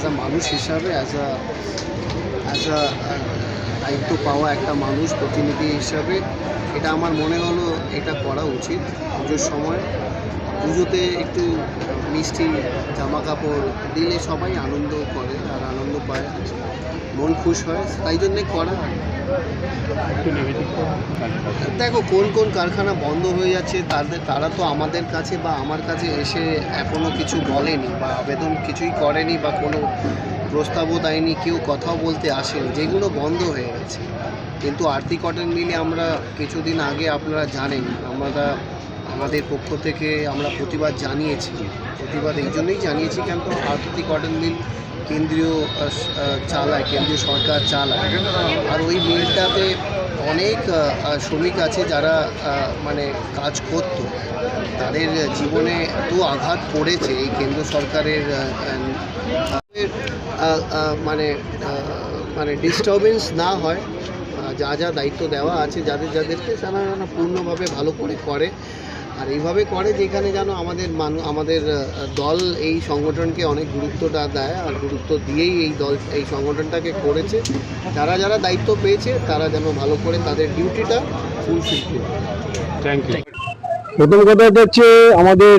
As a মানুষ হিসাবে as a as a দায়িত্ব পাওয়া একটা মানুষ, প্রতিনিধি হিসাবে, এটা আমার মনে হলো এটা করা উচিত। পুজোর সময় পুজোতে একটু মিষ্টি জামা কাপড় দিলে সবাই আনন্দ করে, আর আনন্দ পায়, মন খুশ হয়, তাই জন্যে করা। দেখো, কোন কোন কারখানা বন্ধ হয়ে যাচ্ছে, তাদের, তারা তো আমাদের কাছে বা আমার কাছে এসে এখনও কিছু বলেনি বা আবেদন কিছুই করেনি বা কোনো প্রস্তাবও দেয়নি, কেউ কথাও বলতে আসেনি, যেগুলো বন্ধ হয়ে গেছে। কিন্তু আরতি কটন মিলে আমরা কিছুদিন আগে আপনারা জানেন, আমরা আমাদের পক্ষ থেকে আমরা প্রতিবাদ জানিয়েছি। প্রতিবাদ এই জন্যই জানিয়েছি কেন তো আরতি কটন মিল কেন্দ্রীয় চালায়, কেন্দ্রীয় সরকার চালায়। আর ওই মিলটাতে অনেক শ্রমিক আছে যারা মানে কাজ করত। তাদের জীবনে এত আঘাত পড়েছে এই কেন্দ্র সরকারের মানে মানে ডিস্টারবেন্স না হয় যা যা দায়িত্ব দেওয়া আছে যাদের, যাদেরকে তারা পূর্ণভাবে ভালো করে করে। আর এইভাবে করে যেখানে যেন আমাদের মানু আমাদের দল এই সংগঠনকে অনেক গুরুত্বটা দেয় আর গুরুত্ব দিয়েই এই দল এই সংগঠনটাকে করেছে। যারা যারা দায়িত্ব পেয়েছে তারা যেন ভালো করে তাদের ডিউটিটা ফুলফিল করে। থ্যাংক ইউ প্রথম কথা হচ্ছে আমাদের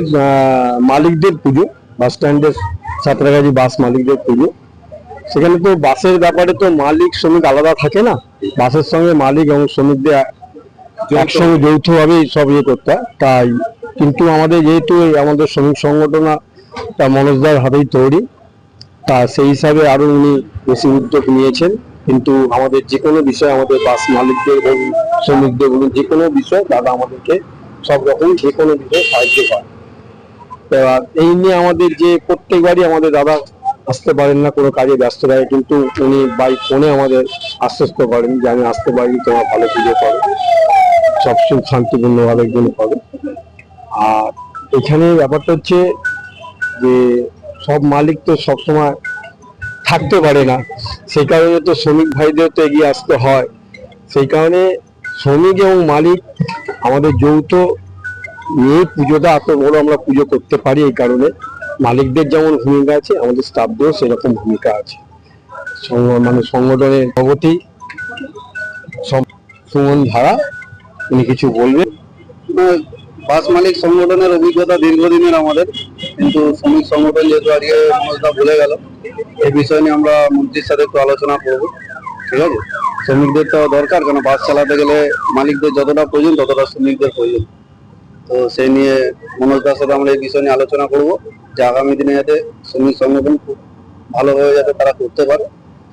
মালিকদের পুজো বাস স্ট্যান্ডের সাঁতরাগাছি বাস মালিকদের পুজো। সেখানে তো বাসের ব্যাপারে তো মালিক শ্রমিক আলাদা থাকে না। বাসের সঙ্গে মালিক এবং শ্রমিকদের একসঙ্গে যৌথভাবে সব ইয়ে করতে, তাই। কিন্তু আমাদের যেহেতু আমাদের শ্রমিক সংগঠনটা মনোজদার হাতেই তৈরি, তা সেই হিসাবে আরও উনি বেশি উদ্যোগ নিয়েছেন। কিন্তু আমাদের যে কোনো বিষয় আমাদের বাস মালিকদের বলুন, শ্রমিকদের বলুন, যে কোনো বিষয় দাদা আমাদেরকে সব রকম যে কোনো বিষয়ে সাহায্য করে এই নিয়ে আমাদের যে প্রত্যেকবারই আমাদের দাদা আসতে পারেন না, কোনো কাজে ব্যস্ত থাকে, কিন্তু উনি বাই ফোনে আমাদের আশ্বস্ত করেন যে আমি আসতে পারি তোমার ভালো পুজো করো। সব সুখ শান্তিপূর্ণভাবে একজন হবে। আর এখানে ব্যাপারটা হচ্ছে যে, সব মালিক তো সবসময় থাকতে পারে না। সেই কারণে তো শ্রমিক ভাইদের তো এগিয়ে আসতে হয়। সেই কারণে শ্রমিক এবং মালিক আমাদের যৌথ নিয়ে পুজোটা এত বড় আমরা পুজো করতে পারি এই কারণে। মালিকদের যেমন ভূমিকা আছে, আমাদের স্টাফদেরও সেরকম ভূমিকা আছে। মানে সংগঠনের সম- সুমন ধারা উনি কিছু বলবেন? বাস মালিক সংগঠনের অভিজ্ঞতা দীর্ঘদিনের আমাদের, কিন্তু শ্রমিক সংগঠন যেহেতু আজকে মনোজদা ভুলে গেল এই বিষয় নিয়ে আমরা মন্ত্রীর সাথে একটু আলোচনা করব। ঠিক আছে? শ্রমিকদের তো দরকার, কেন বাস চালাতে গেলে মালিকদের যতটা প্রয়োজন, ততটা শ্রমিকদের প্রয়োজন। তো সেই নিয়ে মনোজদার সাথে আমরা এই বিষয় নিয়ে আলোচনা করব যে আগামী দিনে যাতে শ্রমিক সংগঠন খুব ভালোভাবে যাতে তারা করতে পারে।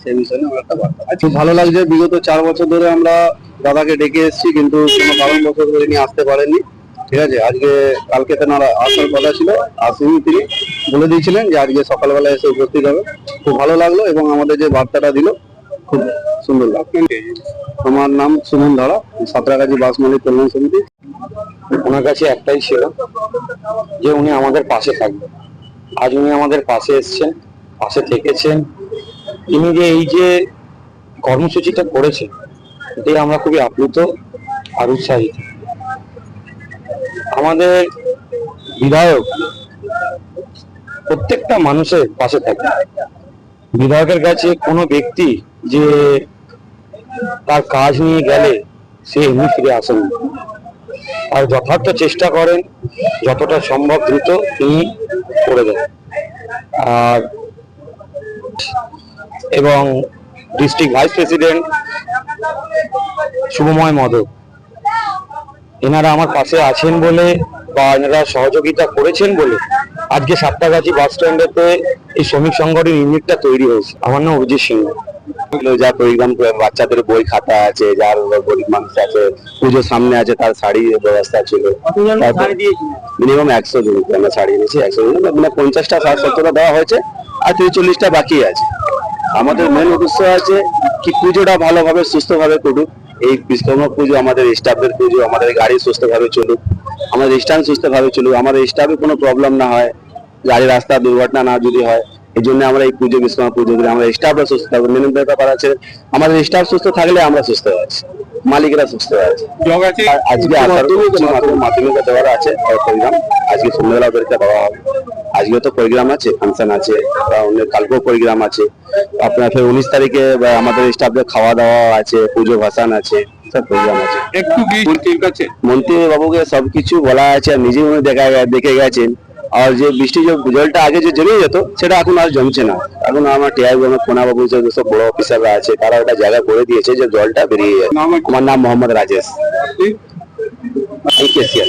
সেই বিষয় আমরা একটা বার্তা খুব ভালো লাগছে বিগত চার বছর ধরে আমরা দাদাকে ডেকে এসেছি কিন্তু কোনো কারণবশত করে নিয়ে আসতে পারেননি। ঠিক আছে আজকে কালকে তেনার আসার কথা ছিল আসেনি তিনি। বলে দিয়েছিলেন যে আজকে সকালবেলা এসে উপস্থিত হবে। খুব ভালো লাগল এবং আমাদের যে বার্তাটা দিল খুব সুন্দর লাগল। আমার নাম সুমন ধারা সাঁতরাগাছি বাস মালিক কল্যাণ সমিতি। ওনার কাছে একটাই ছিল যে উনি আমাদের পাশে থাকবেন। আজ উনি আমাদের পাশে এসেছেন পাশে থেকেছেন তিনি যে এই যে কর্মসূচিটা করেছেন এটাই আমরা খুবই আপ্লুত আর উৎসাহিত। আমাদের বিধায়ক প্রত্যেকটা মানুষের পাশে থাকে। বিধায়কের কাছে কোনো ব্যক্তি যে তার কাজ নিয়ে গেলে সে এমনি ফিরে আসেন আর যথার্থ চেষ্টা করেন, যতটা সম্ভব দ্রুত তিনি করে দেন। আর এবং district vice president Subhamoy Modak এনারা আমার পাশে আছেন বলে বা এনারা সহযোগিতা করেছেন বলে আজকে সাতটাগাছি বাস স্ট্যান্ডেতে এই শ্রমিক সংগঠন ইউনিটটা তৈরি হয়েছে। আমার নাম অভিজিৎ সিংহ। যা পরিগ্রাম বাচ্চাদের বই খাতা আছে যার গরিব মানুষ আছে পুজোর সামনে আছে তার শাড়ি ব্যবস্থা ছিল। মিনিমাম একশো জন আমরা শাড়ি এনেছি একশো জন মানে পঞ্চাশটা ষাট সত্তরটা দেওয়া হয়েছে আর তিরিশ চল্লিশটা বাকি আছে। আমাদের মেন উদ্দেশ্য আছে কি পুজোটা ভালোভাবে সুস্থভাবে করুক এই বিশ্বকর্মা পুজো আমাদের স্টাফদের পুজো আমাদের গাড়ি সুস্থভাবে চলুক আমাদের স্ট্যান্ড সুস্থভাবে চলুক আমাদের স্টাফে কোনো প্রবলেম না হয় গাড়ি রাস্তা দুর্ঘটনা না যদি হয় এই জন্য আমরা এই পুজো বিশ্বকর্মা পুজো করি আমরা স্টাফরা সুস্থ থাকব মেন ব্যাপার আছে আমাদের স্টাফ সুস্থ থাকলে আমরা সুস্থ আছি মালিকরা সুস্থ আছে আজকে আসার মাধ্যমিক দেওয়ার আছে প্রোগ্রাম আজকে সন্ধ্যাবেলা পরীক্ষা দেওয়া হবে আজকে তো প্রোগ্রাম আছে ফাংশন আছে বা অন্য কালকেও প্রোগ্রাম আছে। আপনার ফের উনিশ তারিখে আমাদের স্টাফদের খাওয়া দাওয়া আছে পুজো ভাসান আছে সব প্রোগ্রাম আছে। একটু মন্ত্রীর কাছে। মন্ত্রী বাবুকে সবকিছু বলা আছে আর উনি দেখা দেখে গেছেন। আর যে বৃষ্টি যে জলটা আগে যে জমে যেত সেটা এখন আর জমছে না। এখন আমার টিআই আমার কোনা বাবু যে সব বড় অফিসাররা আছে তারা ওটা জায়গা করে দিয়েছে যে জলটা বেরিয়ে যায় আমার নাম মোহাম্মদ রাজেশ। এই cashier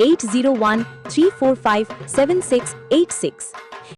eight zero one three four five seven six eight six